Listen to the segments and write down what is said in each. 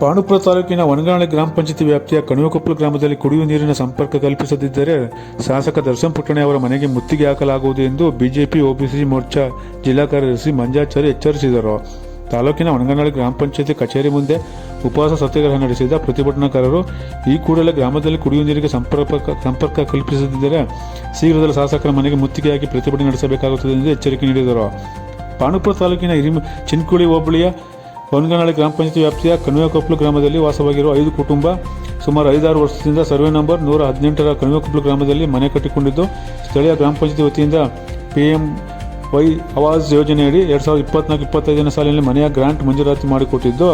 ಪಾಂಡುಪುರ ತಾಲೂಕಿನ ವನಗಾಳೆ ಗ್ರಾಮ ಪಂಚಾಯತಿ ವ್ಯಾಪ್ತಿಯ ಕಣಿವಕೊಪ್ಪಲು ಗ್ರಾಮದಲ್ಲಿ ಕುಡಿಯುವ ನೀರಿನ ಸಂಪರ್ಕ ಕಲ್ಪಿಸದಿದ್ದರೆ ಶಾಸಕ ದರ್ಶನ್ ಪುಟ್ಟಣೆ ಅವರ ಮನೆಗೆ ಮುತ್ತಿಗೆ ಹಾಕಲಾಗುವುದು ಎಂದು ಬಿಜೆಪಿ, ಒಬಿಸಿ ಮೋರ್ಚಾ ಜಿಲ್ಲಾ ಕಾರ್ಯದರ್ಶಿ ಮಂಜಾಚಾರಿ ಎಚ್ಚರಿಸಿದರು. ತಾಲೂಕಿನ ವನಗಾಳೆ ಗ್ರಾಮ ಪಂಚಾಯತಿ ಕಚೇರಿ ಮುಂದೆ ಉಪವಾಸ ಸತ್ಯಾಗ್ರಹ ನಡೆಸಿದ ಪ್ರತಿಭಟನಾಕಾರರು, ಈ ಕೂಡಲೇ ಗ್ರಾಮದಲ್ಲಿ ಕುಡಿಯುವ ನೀರಿಗೆ ಸಂಪರ್ಕ ಸಂಪರ್ಕ ಕಲ್ಪಿಸದಿದ್ದರೆ ಶೀಘ್ರದಲ್ಲಿ ಶಾಸಕರ ಮನೆಗೆ ಮುತ್ತಿಗೆ ಹಾಕಿ ಪ್ರತಿಭಟನೆ ನಡೆಸಬೇಕಾಗುತ್ತದೆ ಎಂದು ಎಚ್ಚರಿಕೆ ನೀಡಿದರು. ಪಾಣುಪುರ ತಾಲೂಕಿನ ಹಿರಿಮ ಚಿನ್ಕುಳಿ ಹೋಬಳಿಯ ಹೊನಗನಹಳ್ಳಿ ಗ್ರಾಮ ಪಂಚಾಯತ್ ವ್ಯಾಪ್ತಿಯ ಕಣಿವೆಕೊಪ್ಪಲು ಗ್ರಾಮದಲ್ಲಿ ವಾಸವಾಗಿರುವ ಐದು ಕುಟುಂಬ ಸುಮಾರು ಐದಾರು ವರ್ಷದಿಂದ ಸರ್ವೆ ನಂಬರ್ ನೂರ ಹದಿನೆಂಟರ ಕಣಿವೆಕೊಪ್ಪಲು ಗ್ರಾಮದಲ್ಲಿ ಮನೆ ಕಟ್ಟಿಕೊಂಡಿದ್ದು, ಸ್ಥಳೀಯ ಗ್ರಾಮ ಪಂಚಾಯತ್ ವತಿಯಿಂದ ಪಿ ಎಂ ವೈ ಆವಾಸ್ ಯೋಜನೆಯಡಿ ಎರಡು ಸಾವಿರದ ಇಪ್ಪತ್ನಾಲ್ಕು ಇಪ್ಪತ್ತೈದನೇ ಸಾಲಿನಲ್ಲಿ ಮನೆಯ ಗ್ರಾಂಟ್ ಮಂಜೂರಾತಿ ಮಾಡಿಕೊಟ್ಟಿದ್ದು,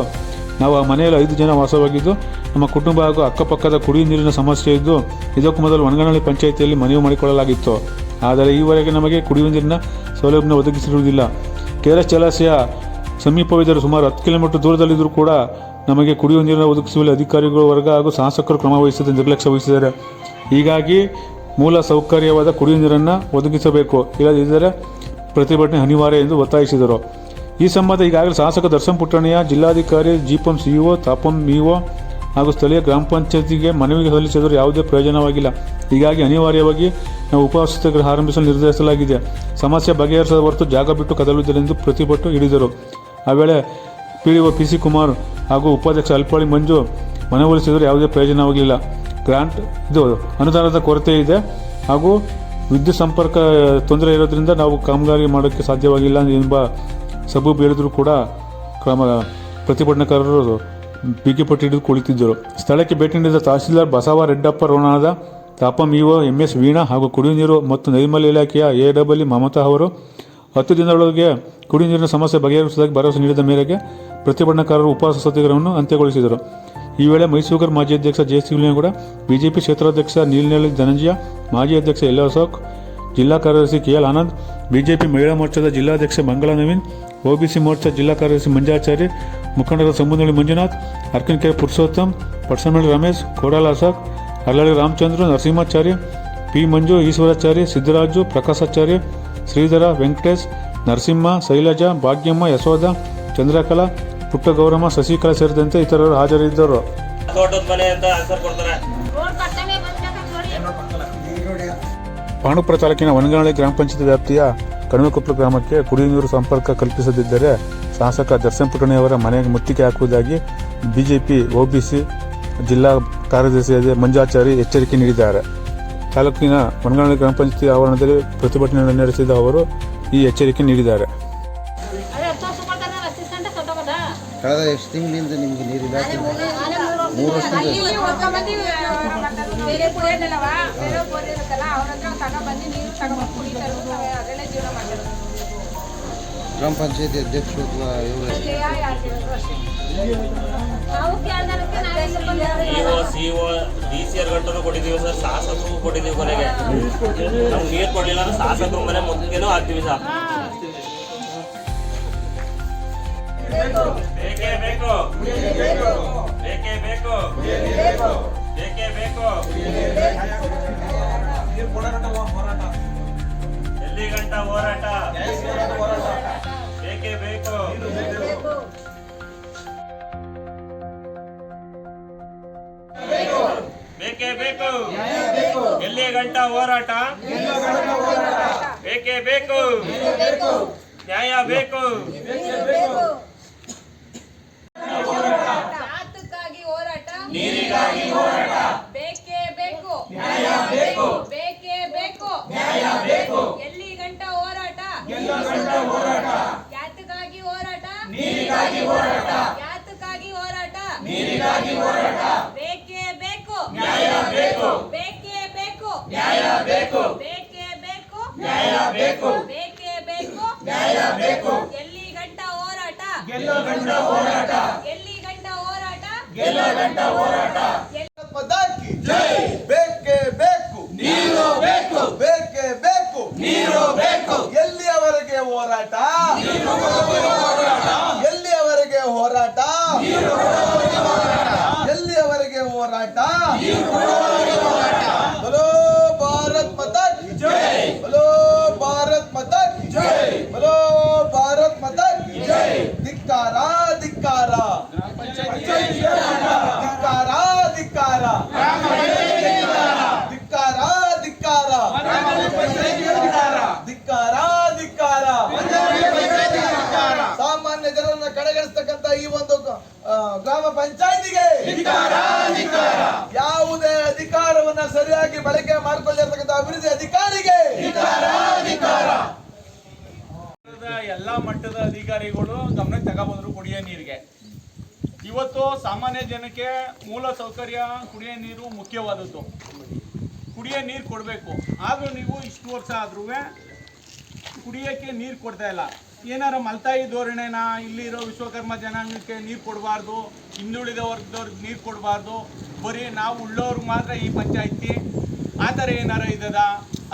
ನಾವು ಆ ಮನೆಯಲ್ಲಿ ಐದು ಜನ ವಾಸವಾಗಿದ್ದು, ನಮ್ಮ ಕುಟುಂಬ ಹಾಗೂ ಅಕ್ಕಪಕ್ಕದ ಕುಡಿಯುವ ನೀರಿನ ಸಮಸ್ಯೆ ಇದ್ದು, ಇದಕ್ಕೂ ಮೊದಲು ಒಣಗನಹಳ್ಳಿ ಪಂಚಾಯಿತಿಯಲ್ಲಿ ಮನವಿ ಮಾಡಿಕೊಳ್ಳಲಾಗಿತ್ತು. ಆದರೆ ಈವರೆಗೆ ನಮಗೆ ಕುಡಿಯುವ ನೀರಿನ ಸೌಲಭ್ಯ ಒದಗಿಸಿರುವುದಿಲ್ಲ. ಕೆಆರ್ಎಸ್ ಜಲಾಶಯ ಸಮೀಪವಿದ್ದರೂ ಸುಮಾರು ಹತ್ತು ಕಿಲೋಮೀಟರ್ ದೂರದಲ್ಲಿದ್ದರೂ ಕೂಡ ನಮಗೆ ಕುಡಿಯುವ ನೀರನ್ನು ಒದಗಿಸುವಲ್ಲಿ ಅಧಿಕಾರಿಗಳ ವರ್ಗ ಹಾಗೂ ಶಾಸಕರು ಕ್ರಮ ವಹಿಸದೆ ನಿರ್ಲಕ್ಷ್ಯ ವಹಿಸಿದ್ದಾರೆ. ಹೀಗಾಗಿ ಮೂಲ ಸೌಕರ್ಯವಾದ ಕುಡಿಯುವ ನೀರನ್ನು ಒದಗಿಸಬೇಕು. ಇಲ್ಲದಿದ್ದರೆ ಪ್ರತಿಭಟನೆ ಅನಿವಾರ್ಯ ಎಂದು ಒತ್ತಾಯಿಸಿದರು. ಈ ಸಂಬಂಧ ಈಗಾಗಲೇ ಶಾಸಕ ದರ್ಶನ್ ಪುಟ್ಟಣಿಯ ಜಿಲ್ಲಾಧಿಕಾರಿ, ಜಿಪಂ ಸಿಇಒ, ತಾಪಂ ಇಒ ಹಾಗೂ ಸ್ಥಳೀಯ ಗ್ರಾಮ ಪಂಚಾಯತಿಗೆ ಮನವಿ ಸಲ್ಲಿಸಿದರೂ ಯಾವುದೇ ಪ್ರಯೋಜನವಾಗಿಲ್ಲ. ಹೀಗಾಗಿ ಅನಿವಾರ್ಯವಾಗಿ ನಾವು ಉಪವಾಸ ಸತ್ಯಾಗ್ರಹ ಆರಂಭಿಸಲು ನಿರ್ಧರಿಸಲಾಗಿದೆ. ಸಮಸ್ಯೆ ಬಗೆಹರಿಸದ ಹೊರತು ಜಾಗ ಬಿಟ್ಟು ಕದಲುವುದಿല്ലെಂದು ಪ್ರತಿಭಟನೆ ಹಿಡಿದರು ಆ ವೇಳೆ P O P C Kumar ಹಾಗೂ ಉಪಾಧ್ಯಕ್ಷ ಅಲ್ಪಾಳಿ ಮಂಜು ಮನವೊಲಿಸಿದರೂ ಯಾವುದೇ ಪ್ರಯೋಜನವಾಗಲಿಲ್ಲ ಗ್ರಾಂಟ್, ಇದು ಅನುದಾನದ ಕೊರತೆ ಇದೆ ಹಾಗೂ ವಿದ್ಯುತ್ ಸಂಪರ್ಕ ತೊಂದರೆ ಇರೋದ್ರಿಂದ ನಾವು ಕಾಮಗಾರಿ ಮಾಡೋಕ್ಕೆ ಸಾಧ್ಯವಾಗಿಲ್ಲ ಎಂಬ ಸಬೂಬು ಹೇಳಿದರೂ ಕೂಡ ಕ್ರಮ ಪ್ರತಿಭಟನಾಕಾರರು ಬಿಗಿಪಟ್ಟು ಹಿಡಿದು ಕುಳಿತಿದ್ದರು. ಸ್ಥಳಕ್ಕೆ ಭೇಟಿ ನೀಡಿದ ತಹಸೀಲ್ದಾರ್ ಬಸವ ರೆಡ್ಡಪ್ಪ ರೋಣಾದ ತಾಪಂ ಇಒ ಎಂ ಎಸ್ ವೀಣಾ ಹಾಗೂ ಕುಡಿಯುವ ನೀರು ಮತ್ತು ನೈರ್ಮಲ್ಯ ಇಲಾಖೆಯ ಎ ಡಬ್ಲ್ಯೂ ಮಮತಾ ಅವರು ಹತ್ತು ದಿನದೊಳಗೆ ಕುಡಿ ನೀರಿನ ಸಮಸ್ಯೆ ಬಗೆಹರಿಸುವುದಾಗಿ ಭರವಸೆ ನೀಡಿದ ಮೇರೆಗೆ ಪ್ರತಿಭಟನಾಕಾರರು ಉಪವಾಸ ಸತ್ಯಾಗ್ರಹವನ್ನು ಅಂತ್ಯಗೊಳಿಸಿದರು. ಈ ವೇಳೆ ಮೈಸೂರು ಮಾಜಿ ಅಧ್ಯಕ್ಷ ಜೆ ಸಿ ಕೂಡ ಬಿಜೆಪಿ ಕ್ಷೇತ್ರಾಧ್ಯಕ್ಷ ನೀಲನಳ್ಳಿ ಧನಂಜಯ, ಮಾಜಿ ಅಧ್ಯಕ್ಷ ಎಲ್ ಅಶೋಕ್, ಜಿಲ್ಲಾ ಕಾರ್ಯದರ್ಶಿ ಕೆ ಎಲ್ ಆನಂದ್, ಬಿಜೆಪಿ ಮಹಿಳಾ ಮೋರ್ಚಾದ ಜಿಲ್ಲಾಧ್ಯಕ್ಷ ಮಂಗಳಾ ನವೀನ್, ಒಬಿಸಿ ಮೋರ್ಚಾ ಜಿಲ್ಲಾ ಕಾರ್ಯದರ್ಶಿ ಮಂಜಾಚಾರ್ಯ ಮುಖಂಡರ ಸಂಬಂಧಿ ಮಂಜುನಾಥ್ ಅರ್ಕನ್ಕೆರೆ ಪುರುಷೋತ್ತಮ್ ಪಟ್ಸಮಳ್ಳಿ ರಮೇಶ್, ಕೋಡಾಲ ಅಶೋಕ್ ರಾಮಚಂದ್ರ, ನರಸಿಂಹಾಚಾರ್ಯ, ಪಿ ಮಂಜು, ಈಶ್ವರಾಚಾರ್ಯ, ಸಿದ್ದರಾಜು, ಪ್ರಕಾಶಾಚಾರ್ಯ ಶ್ರೀಧರ ವೆಂಕಟೇಶ್ ನರಸಿಂಹ ಶೈಲಜಾ ಭಾಗ್ಯಮ್ಮ ಯಶೋಧ ಚಂದ್ರಕಲಾ ಪುಟ್ಟಗೌರಮ್ಮ ಶಶಿಕಲಾ ಸೇರಿದಂತೆ ಇತರರು ಹಾಜರಿದ್ದರು. ಪಾಣುಪುರ ತಾಲೂಕಿನ ವನಗನಹಳ್ಳಿ ಗ್ರಾಮ ಪಂಚಾಯತ್ ವ್ಯಾಪ್ತಿಯ ಕಣಿವೆಕೊಪ್ಪಲು ಗ್ರಾಮಕ್ಕೆ ಕುಡಿಯುವ ನೀರು ಸಂಪರ್ಕ ಕಲ್ಪಿಸದಿದ್ದರೆ ಶಾಸಕ ದರ್ಶನ್ ಪುಟ್ಟಣಿಯವರ ಮನೆಗೆ ಮುತ್ತಿಗೆ ಹಾಕುವುದಾಗಿ ಬಿಜೆಪಿ ಒಬಿಸಿ ಜಿಲ್ಲಾ ಕಾರ್ಯದರ್ಶಿಯಾದ ಮಂಜಾಚಾರಿ ಎಚ್ಚರಿಕೆ ನೀಡಿದ್ದಾರೆ. ತಾಲೂಕಿನ ವನಗನಹಳ್ಳಿ ಗ್ರಾಮ ಪಂಚಾಯತಿ ಆವರಣದಲ್ಲಿ ಪ್ರತಿಭಟನೆ ನಡೆಸಿದ ಅವರು ಈ ಎಚ್ಚರಿಕೆ ನೀಡಿದ್ದಾರೆ. ಕಳೆದ ಎಷ್ಟು ತಿಂಗಳಿಂದ ನಿಮ್ಗೆ ನೀರಿಲ್ಲ ಮೂರು ಗ್ರಾಮ ಪಂಚಾಯತಿ ಅಧ್ಯಕ್ಷರು ಅಥವಾ ಇವರು? EO CO D C R ಗಂಟನು ಕೊಟ್ಟಿದ್ದೀವಿ ಸರ್. ಶಾಸಕರು ಕೊಟ್ಟಿದ್ದೀವಿ ಕೊನೆಗೆ. ನಮ್ಗೆ ನೀರು ಕೊಡಲಿಲ್ಲ ಅಂದ್ರೆ ಶಾಸಕರು ಮನೆ ಹಾಕ್ತೀವಿ ಸರ್. ಬೇಕೇ ಬೇಕು. ಬೇಕೇ ಬೇಕು. ಬೇಕೇ ಬೇಕು. ಎಲ್ಲಿ ಗಂಟ ಹೋರಾಟ ಹೋರಾಟ? ಬೇಕೇ. ಬೇಕು. ಬೇಕೇ. ಬೇಕು ಎಲ್ಲಿ ಗಂಟ ಹೋರಾಟ? ಬೇಕೇ ಬೇಕು. ನ್ಯಾಯ ಬೇಕು. ನೀರಿಗಾಗಿ ಹೋರಾಟ. ಬೇಕೇ ಬೇಕು ನ್ಯಾಯ ಬೇಕು ಎಲ್ಲಿ ಗಂಟ ಹೋರಾಟ ಹೋರಾಟ ಯಾತಕ್ಕಾಗಿ ಹೋರಾಟ ನೀರಿಗಾಗಿ ಹೋರಾಟ ಯಾತಕ್ಕಾಗಿ ಹೋರಾಟ ನೀರಿಗಾಗಿ ಹೋರಾಟ. ಬೇಕೇ ಬೇಕು. ನ್ಯಾಯ ಬೇಕು. ಬೇಕೇ ಬೇಕು. ನ್ಯಾಯ ಬೇಕು. ಬೇಕೇ ಬೇಕು. ನ್ಯಾಯ ಬೇಕು. ಬೇಕೇ ಬೇಕು. ನ್ಯಾಯ ಬೇಕು. ಎಲ್ಲಿ ಗಂಟ ಹೋರಾಟ. ಗೆಲ್ಲೋ ಗಂಟ ಹೋರಾಟ. ಎಲ್ಲಿ ಗಂಟ ಹೋರಾಟ. ಗೆಲ್ಲೋ ಗಂಟ ಹೋರಾಟ. ಪಂಚಾಯಿತಿಗೆ. ಯಾವುದೇ ಅಧಿಕಾರವನ್ನ ಸರಿಯಾಗಿ ಬಳಕೆ ಮಾಡಿಕೊಳ್ಳಿರ್ತಕ್ಕಂಥ ಅಭಿವೃದ್ಧಿ ಅಧಿಕಾರಿಗೆ. ಎಲ್ಲಾ ಮಟ್ಟದ ಅಧಿಕಾರಿಗಳು ಗಮನ ತಗೊಬಂದ್ರು ಕುಡಿಯೋ ನೀರಿಗೆ. ಇವತ್ತು ಸಾಮಾನ್ಯ ಜನಕ್ಕೆ ಮೂಲ ಸೌಕರ್ಯ ಕುಡಿಯೋ ನೀರು ಮುಖ್ಯವಾದದ್ದು. ಕುಡಿಯೋ ನೀರು ಕೊಡಬೇಕು. ಆದರೂ ನೀವು ಇಷ್ಟು ವರ್ಷ ಆದ್ರೂ ಕುಡಿಯೋಕ್ಕೆ ನೀರು ಕೊಡ್ತಾ ಇಲ್ಲ. ಏನಾರ ಮಲ್ತಾಯಿ ಧೋರಣೆನ ಇಲ್ಲಿರೋ ವಿಶ್ವಕರ್ಮ ಜನಾಂಗಕ್ಕೆ ನೀರು ಕೊಡಬಾರ್ದು, ಹಿಂದುಳಿದ ವರ್ಗದವ್ರಿಗೆ ನೀರು ಕೊಡಬಾರ್ದು, ಬರೀ ನಾವು ಉಳ್ಳೋರ್ಗೆ ಮಾತ್ರ ಈ ಪಂಚಾಯಿತಿ. ಆ ಥರ ಏನಾರ ಇದ್ದದ?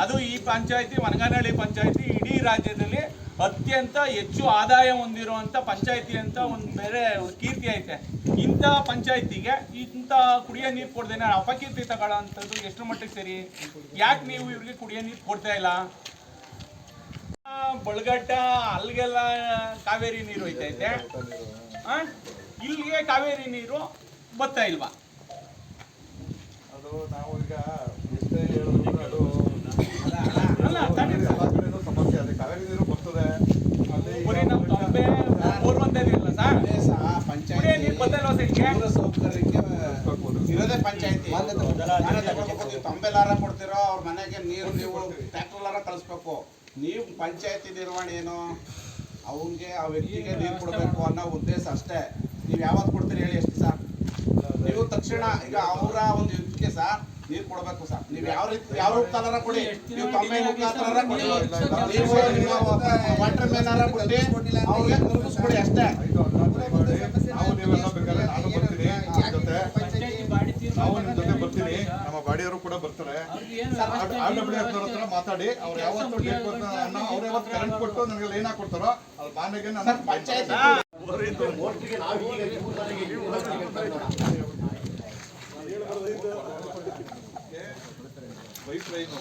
ಅದು ಈ ಪಂಚಾಯಿತಿ, ಮನಗಾನಹಳ್ಳಿ ಪಂಚಾಯಿತಿ ಇಡೀ ರಾಜ್ಯದಲ್ಲಿ ಅತ್ಯಂತ ಹೆಚ್ಚು ಆದಾಯ ಹೊಂದಿರುವಂಥ ಪಂಚಾಯಿತಿ ಅಂತ ಒಂದು ಬೇರೆ ಕೀರ್ತಿ ಐತೆ. ಇಂಥ ಪಂಚಾಯಿತಿಗೆ ಇಂಥ ಕುಡಿಯೋ ನೀರು ಕೊಡ್ದೇನೆ ಅಪಕೀರ್ತಿ ತಗೊಳ್ಳೋ ಅಂಥದ್ದು ಎಷ್ಟು ಮಟ್ಟಿಗೆ ಸರಿ? ಯಾಕೆ ನೀವು ಇವ್ರಿಗೆ ಕುಡಿಯೋ ನೀರು ಕೊಡ್ತಾ ಇಲ್ಲ? ಬಳಗಟ್ಟ ಅಲ್ಲಿಗೆಲ್ಲ ಕಾವೇರಿ ನೀರು ಐತೈತೆ? ಇಲ್ಲಿಗೆ ಕಾವೇರಿ ನೀರು ಬರ್ತಾ ಇಲ್ವಾ ಅದು ನಾವು ಈಗ ಎಷ್ಟೇ ಹೇಳಿದ್ರು ಅದು ಅಲ್ಲ ತಾನೇ ಎಲ್ಲ ಕಡೆನೂ ಸಮಸ್ಯೆ ಅದೇ ಕಾವೇರಿ ನೀರು ಬರ್ತದೆ ಅಲ್ಲಿ ಈಗ ಬರೀ ನಮ್ಮ ತೊಂಬೆ ಬೋರ್ವಂತದಿಲ್ಲ ಸರ್ ಕುಡಿಯೋ ನೀರು ಬರ್ತಾ ಇಲ್ವಾ ಸರ್ ಇಲ್ಲಿಗೆ ಸೌಕರ್ಯಕ್ಕೆ ಹೋಗ್ಬೋದು. ಇರೋದೇ ಪಂಚಾಯತಿ ನಾನೇ ತಗೊಳ್ಬೇಕು ನೀವು ತಂಬೆಲಾರ ಕೊಡ್ತೀರೋ ಅವ್ರ ಮನೆಗೆ ನೀರು ನೀವು ಟ್ಯಾಕ್ಟರ್ಲಾರ ಕಳಿಸ್ಬೇಕು ನೀವು ಪಂಚಾಯತಿ ನಿರ್ವಹಣೆ ಏನು? ಅವನಿಗೆ ಆ ವ್ಯಕ್ತಿಗೆ ನೀರು ಕೊಡಬೇಕು ಅನ್ನೋ ಉದ್ದೇಶ ಅಷ್ಟೇ. ನೀವು ಯಾವತ್ತು ಕೊಡ್ತೀರಿ ಹೇಳಿ ಎಷ್ಟು ಸರ್? ನೀವು ತಕ್ಷಣ ಈಗ ಅವರ ಒಂದು ಯುದ್ಧಕ್ಕೆ ಸರ್ ನೀರು ಕೊಡಬೇಕು ಸರ್. ನೀವು ಯಾವ ರೀತಿ ಯಾವ ರೂಪದಲ್ಲಾರ ಕೊಡಿ? ನೀವು ತಂಬೆ ಮುಖಾಂತರ ಕೊಡಿ. ನೀವು ನಿಮ್ಮ ವಾಟರ್ ಮೇನಾರ ಕೊಡಿ ಅವ್ರಿಗೆ ಕೊಡಿ ಅಷ್ಟೇ. ನಾವು ನೀವೆಲ್ಲ ಬೇಕಾದ್ರೆ ನಾನು ಬರ್ತೀನಿ ಜೊತೆ. ನಾವು ನಿಮ್ಮ ಜೊತೆ ಬರ್ತೀನಿ ನಮ್ಮ ಬಾಡಿಯವರು ಕೂಡ ಬರ್ತಾರೆ. ಆರ್ ಡಬ್ಲ್ಯೂ ಎಫ್ ಹತ್ರ ಮಾತಾಡಿ ಅವ್ರು ಯಾವತ್ತು ಡೇಟ್ ಅವ್ರು ಯಾವತ್ತು ಕರೆಂಟ್ ಕೊಟ್ಟು ನನಗೆ ಲೈನ್ ಹಾಕೊಡ್ತಾರೋ ಅದು ಬಾಂಡೆಗೆ ನಾನು ಪಂಚಾಯತ್ ಪೈಪ್ ಲೈನು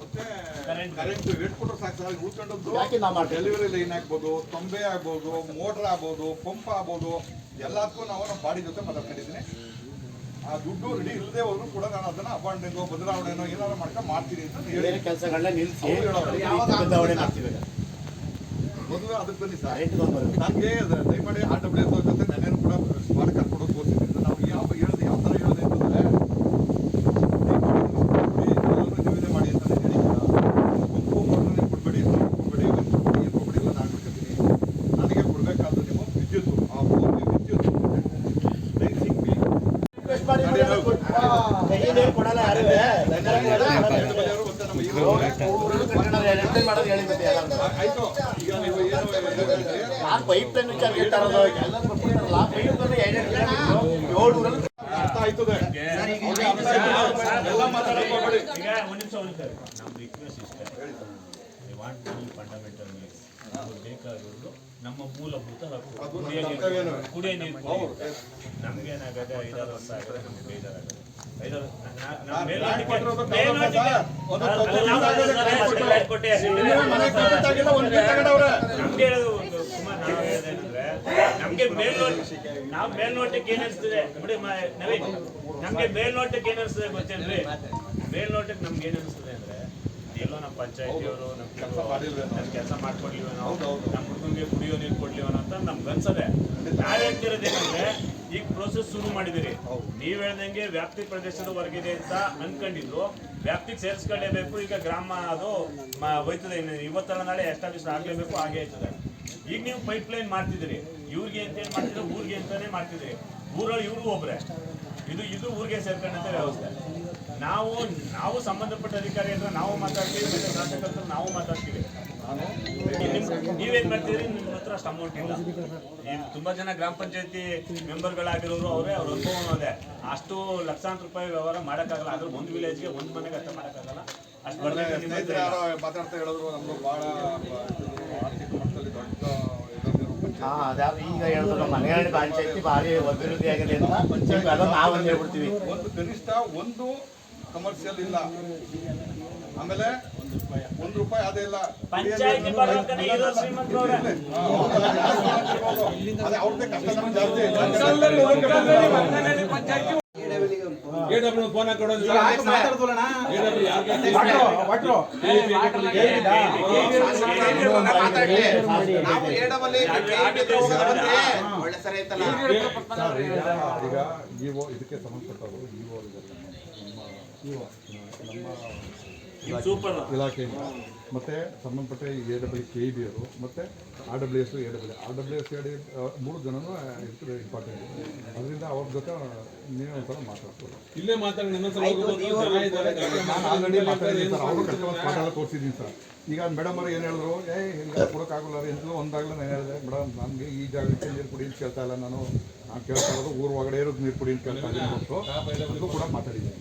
ಮತ್ತೆ ಕರೆಂಟ್ ವೇಟ್ ಕೊಟ್ಟರೆ ಸಾಕು ಸರ್ ಉಳ್ಕೊಂಡದ್ದು ಡೆಲಿವರಿ ಲೈನ್ ಆಗ್ಬೋದು ತೊಂಬೆ ಆಗ್ಬೋದು ಮೋಟರ್ ಆಗ್ಬೋದು ಪಂಪ್ ಆಗ್ಬೋದು ಎಲ್ಲದಕ್ಕೂ ನಾವು ನಮ್ಮ ಬಾಡಿ ಜೊತೆ ಮಾತಾಡ್ಕೊಂಡಿದ್ದೀನಿ. ಆ ದುಡ್ಡು ರೆಡಿ ಇಲ್ಲದೆ ಹೋದ್ರು ಕೂಡ ನಾನು ಅದನ್ನ ಅಪಾಯಿಂಟ್ಮೆಂಟ್ ಬದಲಾವಣೆನೋ ಏನಾದ್ರು ಮಾಡ್ಕೊಂಡು ಮಾಡ್ತೀನಿ ಅಂತ ಹೇಳಿ. ಕೆಲಸಗಳನ್ನ ನಿಲ್ಲಿಸಿ. ಬದಲಾವಣೆ ಮಾಡ್ತೀವಿ ಮೊದಲು ಅದಕ್ಕೆ ಬನ್ನಿ ಸರ್. ನನಗೆ ದಯಮಾಡಿ ಆರ್ ಡಬ್ಲ್ಯೂ ಜೊತೆ ನಾನೇನು ಕೂಡ ಮಾಡಿ ಕರ್ಕೊಂಡು ಹೋಗ್ತೀನಿ ನಾವು ಯಾವ ಹೇಳಿದೆ ಯಾವ ಥರ ಹೇಳಿದೆ ಅಂತಂದ್ರೆ ದಯಮಾಡಿ ಎಲ್ಲರೂ ನಿವೇದನೆ ಮಾಡಿ ಅಂತ ನಾನು ಹೇಳಿಲ್ಲ ಗುಂಪು ಮಣ್ಣು ಕೊಡಬೇಡಿ ಕೊಡಬೇಡಿ ಕೊಡಬೇಡಿ ಏನು ಕೊಡಬೇಡಿ ಇಲ್ಲ ನಾನು ಬಿಡ್ಕೊತೀನಿ ನನಗೆ ಕೊಡಬೇಕಾದ್ರೆ ನೀವು ವಿದ್ಯುತ್ ಆ ಬೋರ್ಗೆ ವಿದ್ಯುತ್ ಲೈಸಿಂಗ್ ಬಿಲ್ ಕೊಡಲ್ಲ ಯಾರು ಮತ್ತೆ ನಮ್ಮ ಹೀರೋ ಮಾಡೋದು ಹೇಳಿದ್ದೆ ಆಯ್ತು ಈಗ ನೀವು ಏನು ಹೇಳಿದ್ರೆ ಯಾರು ಪೈಪ್ ಲೈನ್ ವಿಚಾರ ಹೇಳ್ತಾರಲ್ಲ ಎಲ್ಲ ಕೊಟ್ಬಿಟ್ಟಾರಲ್ಲ ಪೈಪ್ ಲೈನ್ ಏಳ್ನೂರಲ್ಲಿ ಅರ್ಥ ಆಯ್ತದೆ ಎಲ್ಲ ಮಾತಾಡಕ್ಕೆ ಹೋಗ್ಬೇಡಿ ಈಗ ಒಂದ್ ನಿಮಿಷ ಒಂದು ನಿಮಿಷ ನಮ್ ರಿಕ್ವೆಸ್ಟ್ ಇಷ್ಟ ವಾಂಟ್ ಫಂಡಮೆಂಟಲ್ ನೀಡ್ಸ್ ನಮ್ಗೆ ಬೇಕಾಗಿರೋದು ನಮ್ಮ ಮೂಲಭೂತ ಹಕ್ಕು ಕುಡಿಯ ನೀರು- ಐದಾರು ವರ್ಷ ಆಗದೆ ನಮ್ಗೆ ಬೇಜಾರಾಗದೆ. ನಮ್ಗೆ ನಮ್ಗೆ ಮೇಲ್ನೋಟ ನಾವು ಮೇಲ್ನೋಟಕ್ಕೆ ಏನ್ ಅನ್ಸ್ತದೆ? ನೋಡಿ ನವೀನ್ ನಮ್ಗೆ ಮೇಲ್ನೋಟಕ್ಕೆ ಏನ್ ಅನ್ಸ್ತದೆ ಗೊತ್ತೇನ್ರಿ? ಮೇಲ್ನೋಟಕ್ಕೆ ನಮ್ಗೆ ಏನ್ ಅನ್ಸ್ತದೆ ಅಂದ್ರೆ ಎಲ್ಲೋ ನಮ್ಮ ಪಂಚಾಯತಿಯವರು ಮಾಡಿಲ್ವೇನೋ. ನಮ್ಮ ಕೆಲಸ ಮಾಡ್ಕೊಡ್ಲಿವನೋ. ನಮ್ಮ ಹುಡುಗನಿಗೆ ಕುಡಿಯೋ ನೀರು ಕೊಡ್ಲಿವೇನೋ ಅಂತ ನಮ್ಗೆ ಅನ್ಸದೆ. ನಾವ್ ಹೇಳ್ತಿರೋದೇನಂದ್ರೆ ಈಗ ಪ್ರೋಸೆಸ್ ಶುರು ಮಾಡಿದಿರಿ. ನೀವ್ ಹೇಳ್ದಂಗೆ ವ್ಯಾಪ್ತಿ ಪ್ರದೇಶದ ಹೊರಗಿದೆ ಅಂತ ಅನ್ಕೊಂಡಿದ್ರು. ವ್ಯಾಪ್ತಿಗೆ ಸೇರಿಸ್ಕೊಳ್ಳೇಬೇಕು ಈಗ ಗ್ರಾಮ ಅದು ಹೋಯ್ತದೆ. ಇವತ್ತಲ್ಲ ನಾಳೆ ಎಸ್ಟಾಬ್ಲಿಷ್ ಆಗ್ಲೇಬೇಕು ಹಾಗೆ ಆಯ್ತದೆ. ಈಗ ನೀವು ಪೈಪ್ ಲೈನ್ ಮಾಡ್ತಿದ್ದೀರಿ. ಇವ್ರಿಗೆ ಅಂತ ಏನ್ ಮಾಡ್ತಿದ್ರೆ? ಊರಿಗೆ ಅಂತಾನೆ ಮಾಡ್ತಿದ್ರಿ. ಊರಲ್ಲಿ ಇವ್ರಿಗೂ ಒಬ್ರೆ. ಇದು ಇದು ಊರಿಗೆ ಸೇರ್ಕೊಂಡಂತ ವ್ಯವಸ್ಥೆ. ನಾವು ನಾವು ಸಂಬಂಧಪಟ್ಟ ಅಧಿಕಾರಿ ಅಂದ್ರೆ ನಾವು ಮಾತಾಡ್ತೀವಿ ಮತ್ತೆ ಹತ್ರ ನಾವು ಮಾತಾಡ್ತೀವಿ. ನೀವೇನ್ ಮಾಡ್ತೀರಿ ನಿಮ್ಮ ಹತ್ರ ಅಷ್ಟು ಅಮೌಂಟ್ ಇಲ್ಲ. ತುಂಬಾ ಜನ ಗ್ರಾಮ ಪಂಚಾಯತಿ ಮೆಂಬರ್ಗಳಾಗಿರೋರು ಅವರೇ ಅವ್ರ ಅನುಭವನೂ ಅದೇ. ಅಷ್ಟು ಲಕ್ಷಾಂತರ ರೂಪಾಯಿ ವ್ಯವಹಾರ ಮಾಡೋಕ್ಕಾಗಲ್ಲ. ಅದ್ರ ಒಂದು ವಿಲೇಜ್ಗೆ ಒಂದು ಮನೆಗೆ ಅರ್ಥ ಮಾಡೋಕ್ಕಾಗಲ್ಲ. ಅಷ್ಟು ಬರ್ಬೇಕು ಮಾತಾಡ್ತಾ ಹೇಳಿದ್ರು ನಮ್ಗೆ ಬಹಳ ಆರ್ಥಿಕ ಮಟ್ಟದಲ್ಲಿ ದೊಡ್ಡ ಇದೊಂದಿರೋ ಪಂಚಾಯ್ತಿ. ಹಾ ಅದ್ಯಾವ್ದು ಈಗ ಹೇಳಿದ್ರು ನಮ್ಮ ಮನೆಯಲ್ಲಿ ಪಂಚಾಯತಿ ಭಾರಿ ಅಭಿವೃದ್ಧಿ ಆಗಿದೆ ಅಂತ ಪಂಚಾಯತ್ ಅದನ್ನ ನಾವೊಂದು ಹೇಳ್ಬಿಡ್ತೀವಿ. ಒಂದು ಕನಿಷ್ಠ ಒಂದು ಕಮರ್ಷಿಯಲ್ ಇಲ್ಲ. ಆಮೇಲೆ ಒಂದು ರೂಪಾಯಿ ಅದೇ ಇಲ್ಲ. ಪಂಚಾಯತಿ ಇರೋ ಶ್ರೀಮಂತರವ್ರೆ. ಅವ್ರದ್ದೇ ಕಷ್ಟ ನಮ್ಗೆ ಜಾಸ್ತಿ A double A, K E B ಹತ್ರ ಹೋಗೋದು ಬಂದ್ರೆ ಒಳ್ಳೆ ಸರಿ ಐತಲ್ಲ ಈಗ ಇದಕ್ಕೆ ಸಂಬಂಧಪಟ್ಟವರು ನಮ್ಮ ಇಲಾಖೆಯಿಂದ ಮತ್ತೆ ಸಂಬಂಧಪಟ್ಟ ಎ ಡಬ್ಲ್ಯೂ ಕೆ ಬಿ ಅವರು ಮತ್ತೆ R W S A W R W S A ಮೂರು ಜನನು ಇರ್ತದೆ ಇಂಪಾರ್ಟೆಂಟ್ ಅದರಿಂದ ಅವ್ರ ಜೊತೆ ನೀವೇ ಒಂದ್ಸಲ ಮಾತಾಡ್ಬೋದು. ಇಲ್ಲೇ ನಾನು ಆಲ್ರೆಡಿ ಮಾತಾಡಿದ್ದೀನಿ ಸರ್. ಅವರು ಕರ್ಕೊಂಡು ಎಲ್ಲ ತೋರಿಸಿದ್ದೀನಿ ಸರ್. ಈಗ ಮೇಡಮ್ ಅವ್ರು ಏನು ಹೇಳಿದ್ರು ಏ ಇಲ್ಲ ಕೊಡೋಕ್ಕಾಗಲ್ಲ ರೀ ಎಂತಲೂ ಒಂದಾಗಲ್ಲ ನಾನು ಹೇಳಿದೆ. ಮೇಡಮ್ ನನಗೆ ಈ ಜಾಗಕ್ಕೆ ನೀರು ಕುಡಿ ಅಂತ ಕೇಳ್ತಾ ಇಲ್ಲ ನಾನು. ನಾನು ಕೇಳ್ತಾ ಇರೋದು ಊರು ಒಳಗಡೆ ಇರೋದು ನೀರು ಕುಡಿ ಅಂತ ಕೇಳ್ತಾ ಇದ್ದೀನಿ. ಅದಕ್ಕೂ ಕೂಡ ಮಾತಾಡಿದ್ದೀನಿ.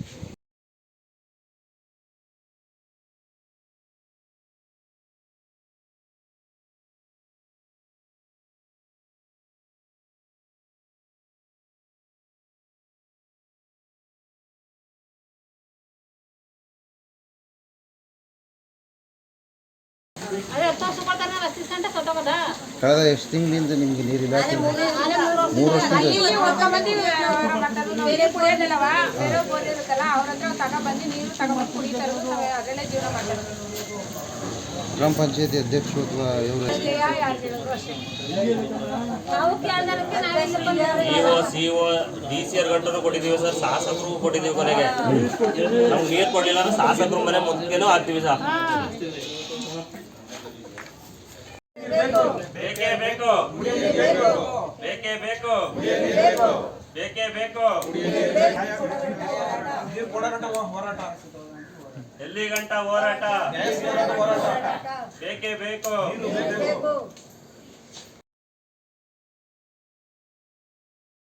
ಕಳೆದ ಎಷ್ಟು ತಿಂಗಳಿಂದ ನಿಮ್ಗೆ ನೀರಿಲ್ಲ ಮೂರು ಮಾಡ್ತಾರೆ ಗ್ರಾಮ ಪಂಚಾಯತಿ ಅಧ್ಯಕ್ಷರು ಅಥವಾ ಇವರು? EO CO D C R ಗಂಟು ಕೊಟ್ಟಿದ್ದೀವಿ ಸರ್. ಶಾಸಕರು ಕೊಟ್ಟಿದ್ದೀವಿ ಕೊನೆಗೆ. ನಮ್ಗೆ ನೀರು ಕೊಡಲಿಲ್ಲ ಅಂದ್ರೆ ಶಾಸಕರು ಮನೆ ಮುಂದೆನೂ ಹಾಕ್ತೀವಿ ಸರ್. ಬೇಕೇ. ಬೇಕು ಬೇಕೇ. ಬೇಕು. ಬೇಕೇ ಬೇಕು. ಎಲ್ಲಿ ಗಂಟ ಹೋರಾಟ ಬೇಕೇ ಬೇಕು.